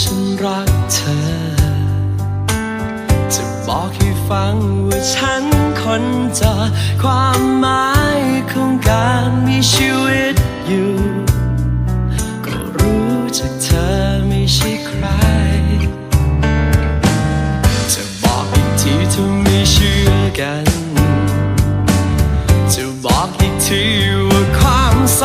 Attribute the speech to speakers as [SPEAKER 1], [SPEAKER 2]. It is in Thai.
[SPEAKER 1] ฉันรักเธอ จะบอกให้ฟังว่าฉันคนจะความหมายของการมีชีวิตอยู่ ก็รู้จากเธอไม่ใช่ใคร จะบอกอีกทีถ้าไม่เชื่อกัน จะบอกอีกทีว่าความส